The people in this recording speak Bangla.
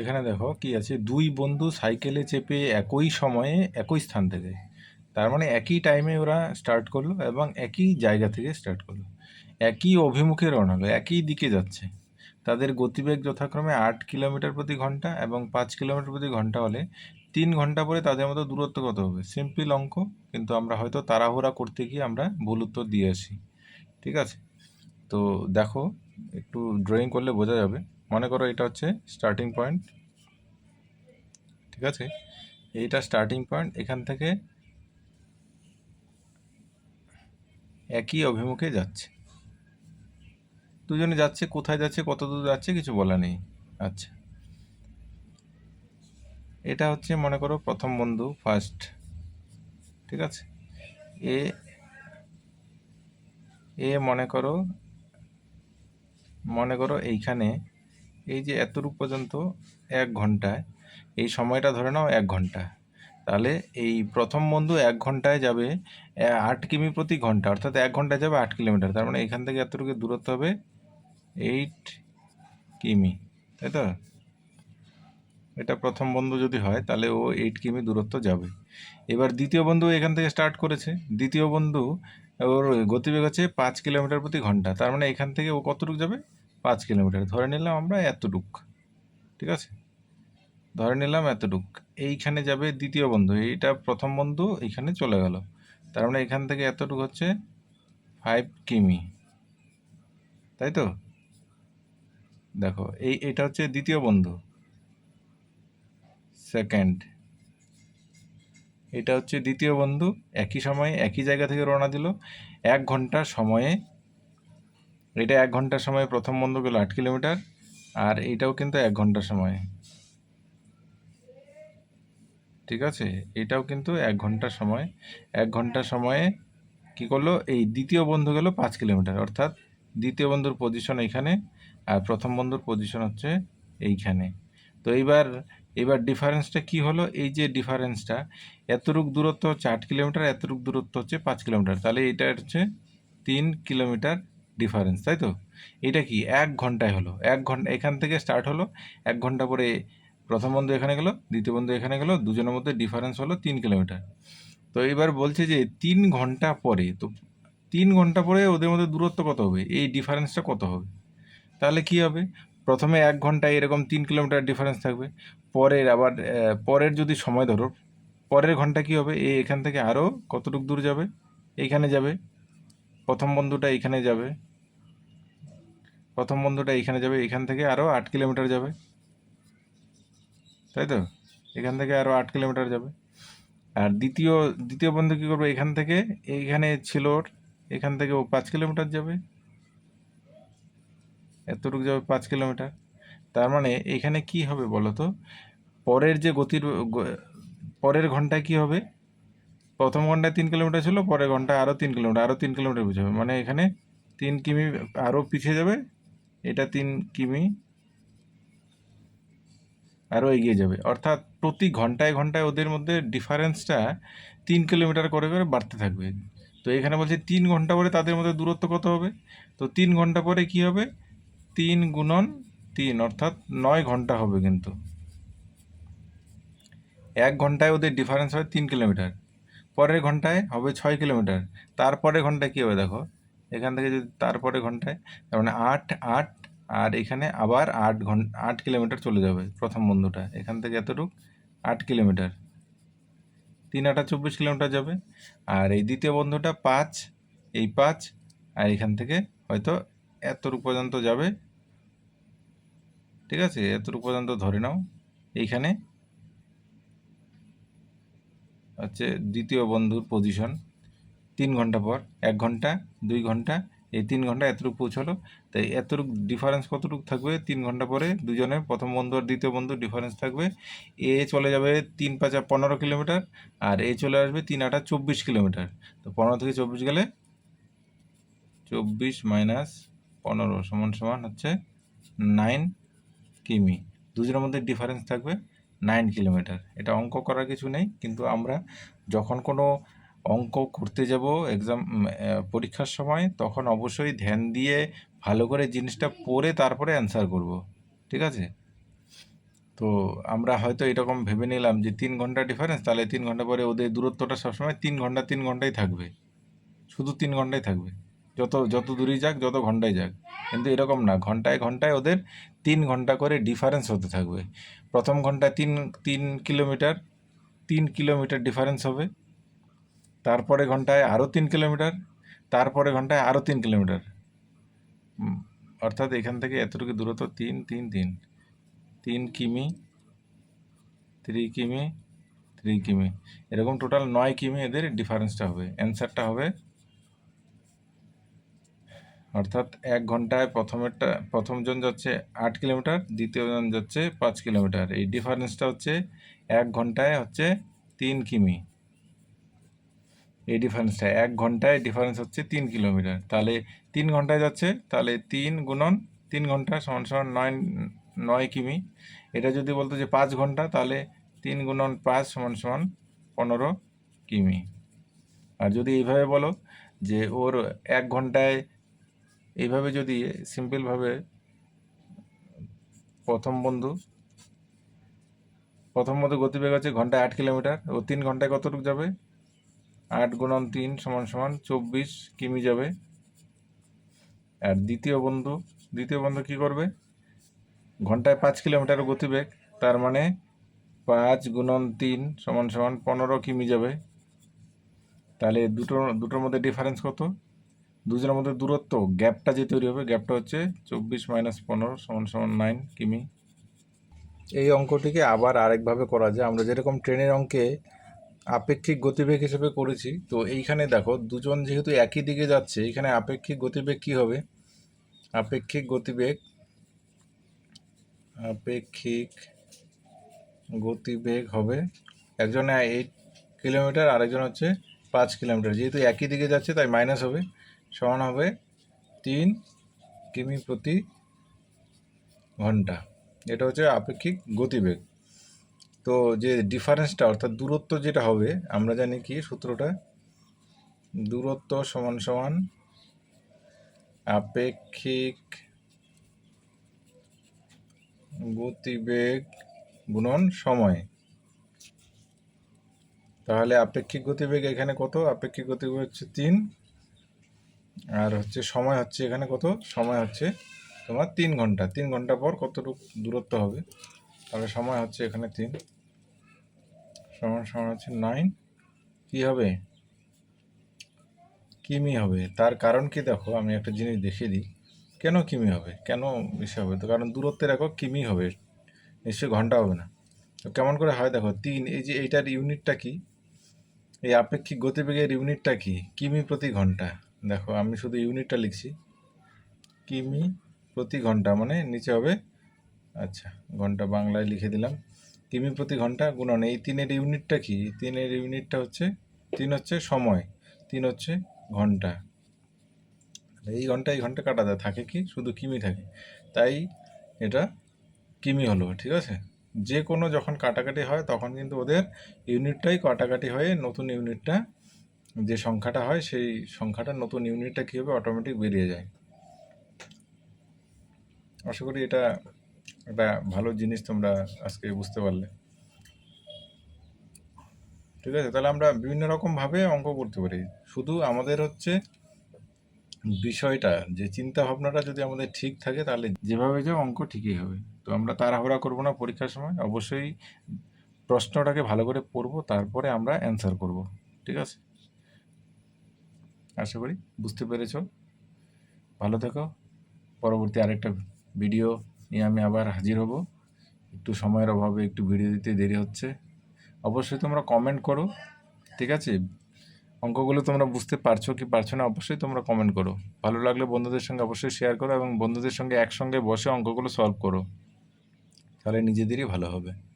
এখানে দেখো কি আছে, দুই বন্ধু সাইকেলে চেপে একই সময়ে একই স্থান থেকে, তার মানে একই টাইমে ওরা স্টার্ট করল এবং একই জায়গা থেকে স্টার্ট করল। একই অভিমুখে রওনা হলো, একই দিকে যাচ্ছে। তাদের গতিবেগ যথাক্রমে আট কিলোমিটার প্রতি ঘণ্টা এবং পাঁচ কিলোমিটার প্রতি ঘণ্টা হলে তিন ঘণ্টা পরে তাদের মতো দূরত্ব কত হবে? সিম্পল অঙ্ক, কিন্তু আমরা হয়তো তাড়াহুড়া করতে গিয়ে আমরা ভুল উত্তর দিয়ে আসি। ঠিক আছে? তো দেখো, একটু ড্রয়িং করলে বোঝা যাবে। মনে করো এটা হচ্ছে স্টার্টিং পয়েন্ট ঠিক আছে? এইটা স্টার্টিং পয়েন্ট এখান থেকে একই অভিমুখে যাচ্ছে। দুজনে যাচ্ছে, কোথায় যাচ্ছে, কত দূর যাচ্ছে, কিছু বলা নেই। আচ্ছা। এটা হচ্ছে মনে করো প্রথম বন্ধু ফার্স্ট ঠিক আছে? এ এ মনে করো মনে করো এইখানে এই যে এতটুকু পর্যন্ত এক ঘন্টায়, এই সময়টা ধরে নাও এক ঘণ্টা তাহলে এই প্রথম বন্ধু এক ঘন্টায় যাবে আট কিমি প্রতি ঘণ্টা, অর্থাৎ এক ঘন্টায় যাবে আট কিলোমিটার। তার মানে এখান থেকে এতটুকু দূরত্ব হবে এইট কিমি, তাই তো? এটা প্রথম বন্ধু যদি হয়, তাহলে ও এইট কিমি দূরত্ব যাবে। এবার দ্বিতীয় বন্ধু এখান থেকে স্টার্ট করেছে। দ্বিতীয় বন্ধু ওর গতিবেগ হচ্ছে পাঁচ কিলোমিটার প্রতি ঘণ্টা। তার মানে এখান থেকে ও কতটুকু যাবে? পাঁচ কিলোমিটার। ধরে নিলাম আমরা এতটুক, ঠিক আছে? ধরে নিলাম এতটুক। এইখানে যাবে দ্বিতীয় বন্ধু, এইটা প্রথম বন্ধু, এইখানে চলে গেল। তার মানে এখান থেকে এতটুক হচ্ছে ফাইভ কিমি। তাই তো? দেখো, এই, এটা হচ্ছে দ্বিতীয় বন্ধু। সেকেন্ড এটা হচ্ছে দ্বিতীয় বন্ধু। একই সময়ে একই জায়গা থেকে রওনা দিল। এক ঘণ্টা সময়ে এটা এক ঘণ্টার সময় প্রথম বন্ধু গেল আট কিলোমিটার, আর এইটাও কিন্তু এক ঘণ্টার সময়। ঠিক আছে? এটাও কিন্তু এক ঘণ্টার সময়। এক ঘণ্টার সময়ে কি করল? এই দ্বিতীয় বন্ধু গেল পাঁচ কিলোমিটার। অর্থাৎ দ্বিতীয় বন্ধুর পজিশন এইখানে আর প্রথম বন্ধুর পজিশন হচ্ছে এইখানে। তো এইবার এবার ডিফারেন্সটা কি হলো? এই যে ডিফারেন্সটা এতটুক দূরত্ব হচ্ছে আট কিলোমিটার, এতটুক দূরত্ব হচ্ছে পাঁচ কিলোমিটার। তাহলে এটা হচ্ছে তিন কিলোমিটার ডিফারেন্স তাই তো? এটা কি? এক ঘন্টায় হলো। এক ঘণ্টা, এখান থেকে স্টার্ট হলো। এক ঘণ্টা পরে প্রথম বন্ধু এখানে গেলো, দ্বিতীয় বন্ধু এখানে গেলো, দুজনের মধ্যে ডিফারেন্স হলো তিন কিলোমিটার তো এবার বলছে যে তিন ঘণ্টা পরে, তো তিন ঘণ্টা পরে ওদের মধ্যে দূরত্ব কত হবে? এই ডিফারেন্সটা কত হবে? তাহলে কি হবে? প্রথমে এক ঘন্টায় এরকম তিন কিলোমিটার ডিফারেন্স থাকবে। পরের আবার পরের যদি সময় ধরো, পরের ঘণ্টা কি হবে? এই এখান থেকে আরও কতটুকু দূর যাবে? এইখানে যাবে। প্রথম বন্ধুটা এইখানে যাবে। প্রথম বন্ধুটা এইখানে যাবে, এখান থেকে আরও আট কিলোমিটার যাবে। তাই তো? এখান থেকে আরও আট কিলোমিটার যাবে। আর দ্বিতীয় দ্বিতীয় বন্ধু কী করবে? এখান থেকে এইখানে ছিল ওর, এখান থেকে ও পাঁচ কিলোমিটার যাবে। এতটুকু যাবে পাঁচ কিলোমিটার। তার মানে এখানে কি হবে বলো তো? পরের যে গতির পরের ঘন্টায় কি হবে? প্রথম ঘন্টায় তিন কিলোমিটার ছিল, পরের ঘন্টায় আরও তিন কিলোমিটার আরও তিন কিলোমিটার হবে। মানে এখানে তিন কিমি আরও পিছিয়ে যাবে এটা তিন কিমি। আরও এগিয়ে যাবে। অর্থাৎ প্রতি ঘন্টায় ঘন্টায় ওদের মধ্যে ডিফারেন্সটা তিন কিলোমিটার করে করে বাড়তে থাকবে। তো এখানে বলছে তিন ঘণ্টা পরে তাদের মধ্যে দূরত্ব কত হবে? তো তিন ঘণ্টা পরে কি হবে? তিন গুণন তিন, অর্থাৎ নয় ঘণ্টা হবে কিন্তু। এক ঘন্টায় ওদের ডিফারেন্স হয় তিন কিলোমিটার। পরের ঘন্টায় হবে ছয় কিলোমিটার। তারপরের ঘন্টায় কী হবে দেখো? এখান থেকে যদি তারপরে ঘন্টায়, তার মানে আট আট, আর এখানে আবার আট ঘণ্টা আট কিলোমিটার চলে যাবে প্রথম বন্ধুটা। এখান থেকে এতটুক, আট কিলোমিটার। তিন আটা চব্বিশ কিলোমিটার যাবে। আর এই দ্বিতীয় বন্ধুটা পাঁচ, এই পাঁচ, আর এখান থেকে হয়তো এতটুক পর্যন্ত যাবে। ঠিক আছে? এতটুকু পর্যন্ত ধরে নাও। এইখানে হচ্ছে দ্বিতীয় বন্ধুর পজিশন তিন ঘণ্টা পর, এক ঘণ্টা, দুই ঘণ্টা, এই তিন ঘণ্টা এতটুকু পৌঁছালো। তাই এতটুকু ডিফারেন্স কতটুকু থাকবে? তিন ঘণ্টা পরে দুজনে, প্রথম বন্ধু আর দ্বিতীয় বন্ধু ডিফারেন্স থাকবে। এ চলে যাবে তিন পাঁচা পনেরো কিলোমিটার আর এ চলে আসবে তিন আটা চব্বিশ কিলোমিটার। তো পনেরো থেকে চব্বিশ গেলে চব্বিশ মাইনাস পনেরো সমান সমান হচ্ছে নাইন কিমি। দুজনের মধ্যে ডিফারেন্স থাকবে নাইন কিলোমিটার। এটা অঙ্ক করার কিছু নেই, কিন্তু আমরা যখন কোনো অঙ্ক করতে যাব এক্সাম পরীক্ষার সময়, তখন অবশ্যই ধ্যান দিয়ে ভালো করে জিনিসটা পড়ে তারপরে অ্যান্সার করব, ঠিক আছে? তো আমরা হয়তো এরকম ভেবে নিলাম যে তিন ঘণ্টা ডিফারেন্স তাহলে তিন ঘণ্টা পরে ওদের দূরত্বটা সবসময় তিন ঘণ্টা, তিন ঘন্টাই থাকবে। শুধু তিন ঘন্টাই থাকবে। যত যত দূরেই যাক, যত ঘন্টায় যাক। কিন্তু এরকম না, ঘন্টায় ঘন্টায় ওদের তিন ঘণ্টা করে ডিফারেন্স হতে থাকবে। প্রথম ঘন্টায় তিন তিন কিলোমিটার তিন কিলোমিটার ডিফারেন্স হবে। তারপরে ঘন্টায় আরও তিন কিলোমিটার, তারপরে ঘন্টায় আরও তিন কিলোমিটার। অর্থাৎ এখান থেকে এতটুকু দূরত্ব তিন তিন তিন। তিন কিমি থ্রি কিমি থ্রি কিমি। এরকম টোটাল নয় কিমি এদের ডিফারেন্সটা হবে। অ্যান্সারটা হবে, অর্থাৎ এক ঘন্টায় প্রথমেরটা প্রথমজন যাচ্ছে আট কিলোমিটার দ্বিতীয়জন যাচ্ছে পাঁচ কিলোমিটার। এই ডিফারেন্সটা হচ্ছে এক ঘন্টায় হচ্ছে তিন কিমি। এই ডিফারেন্সটা এক ঘন্টায় ডিফারেন্স হচ্ছে তিন কিলোমিটার তাহলে তিন ঘন্টায় যাচ্ছে, তাহলে তিন গুণন তিন ঘণ্টা সমান সমান নয় নয় কিমি। এটা যদি বলতো যে পাঁচ ঘণ্টা, তাহলে তিন গুণন পাঁচ সমান সমান পনেরো কিমি। আর যদি এইভাবে বলো যে ওর এক ঘন্টায়, এইভাবে যদি সিম্পলভাবে প্রথম বন্ধু প্রথম বন্ধু গতিবেগ আছে ঘন্টায় আট কিলোমিটার ও তিন ঘন্টায় কতটুকু যাবে? আট গুণন তিন সমান সমান চব্বিশ, কিমি যাবে? আর দ্বিতীয় বন্ধু দ্বিতীয় বন্ধু কি করবে? ঘন্টায় পাঁচ কিলোমিটার গতিবেগ, তার মানে পাঁচ গুণন তিন সমান সমান পনেরো কিমি যাবে। তাহলে দুটো, দুটোর মধ্যে ডিফারেন্স কত? দুজনের মধ্যে দূরত্ব, গ্যাপটা যে তৈরি হবে, গ্যাপটা হচ্ছে চব্বিশ মাইনাস পনেরো সমান সমান নাইন কিমি। এই অঙ্কটিকে আবার আরেকভাবে করা যায়। আমরা যেরকম ট্রেনের অঙ্কে আপেক্ষিক গতিবেগ হিসেবে করেছি। তো এইখানে দেখো, দুজন যেহেতু একই দিকে যাচ্ছে, এখানে আপেক্ষিক গতিবেগ কি হবে? আপেক্ষিক গতিবেগ আপেক্ষিক গতিবেগ হবে একজন এইট কিলোমিটার, আরেকজন হচ্ছে পাঁচ কিলোমিটার। যেহেতু একই দিকে যাচ্ছে, তাই মাইনাস হবে, সমান হবে তিন কিমি প্রতি ঘণ্টা। এটা হচ্ছে আপেক্ষিক গতিবেগ। তো যে ডিফারেন্সটা অর্থাৎ দূরত্ব যেটা হবে, আমরা জানি কি সূত্রটা? দূরত্ব সমান সমান আপেক্ষিক গতিবেগ গুণন সময়। তাহলে আপেক্ষিক গতিবেগ এখানে কত? আপেক্ষিক গতিবেগ হচ্ছে তিন। আর হচ্ছে সময় হচ্ছে এখানে কত? সময় হচ্ছে তোমার তিন ঘণ্টা। তিন ঘণ্টা পর কতটুকু দূরত্ব হবে? তাহলে সময় হচ্ছে এখানে তিন। সমান সমান হচ্ছে নাইন। কি হবে? কিমি হবে। তার কারণ কি দেখো, আমি একটা জিনিস দেখিয়ে দিই। কেন কিমি হবে? কেন বেশি হবে? তো কারণ দূরত্বের একক কিমি হবে। নিশ্চয়ই ঘণ্টা হবে না। তো কেমন করে হয় দেখো, তিন, এই যে এইটার ইউনিটটা কি? এই আপেক্ষিক গতিবেগের ইউনিটটা কি? কিমি প্রতি ঘণ্টা। দেখো, আমি শুধু ইউনিটটা লিখছি। কিমি প্রতি ঘণ্টা মানে নিচে হবে আচ্ছা ঘণ্টা বাংলায় লিখে দিলাম। কিমি প্রতি ঘণ্টা গুণন, এই তিনের ইউনিটটা কি? তিনের ইউনিটটা হচ্ছে, তিন হচ্ছে সময়, তিন হচ্ছে ঘণ্টা। এই ঘণ্টা এই ঘণ্টা কাটা যায়, থাকে কি? শুধু কিমি থাকে। তাই এটা কিমি হলো, ঠিক আছে? যে কোনো যখন কাটাকাটি হয়, তখন কিন্তু ওদের ইউনিটটাই কাটাকাটি হয়ে নতুন ইউনিটটা, যে সংখ্যাটা হয়, সেই সংখ্যাটা নতুন ইউনিটটা কী হবে অটোমেটিক বেরিয়ে যায়। আশা করি এটা একটা ভালো জিনিস তোমরা আজকে বুঝতে পারলে। ঠিক আছে, তাহলে আমরা বিভিন্ন রকমভাবে অঙ্ক করতে পারি। শুধু আমাদের হচ্ছে বিষয়টা, যে চিন্তা ভাবনাটা যদি আমাদের ঠিক থাকে তাহলে যেভাবে যাও অঙ্ক ঠিকই হবে। তো আমরা তাড়াহুড়া করব না পরীক্ষার সময়, অবশ্যই প্রশ্নটাকে ভালো করে পড়ব, তারপরে আমরা অ্যান্সার করব। ঠিক আছে? আশা করি বুঝতে পেরেছ। ভালো থেকো। পরবর্তী আরেকটা ভিডিও নিয়ে আমি আবার হাজির হব। একটু সময়ের অভাবে একটু ভিডিও দিতে দেরি হচ্ছে। অবশ্যই তোমরা কমেন্ট করো, ঠিক আছে? অঙ্কগুলো তোমরা বুঝতে পারছ কি পারছ না, অবশ্যই তোমরা কমেন্ট করো। ভালো লাগলে বন্ধুদের সঙ্গে অবশ্যই শেয়ার করো এবং বন্ধুদের সঙ্গে একসঙ্গে বসে অঙ্কগুলো সলভ করো। তাহলে নিজেদেরই ভালো হবে।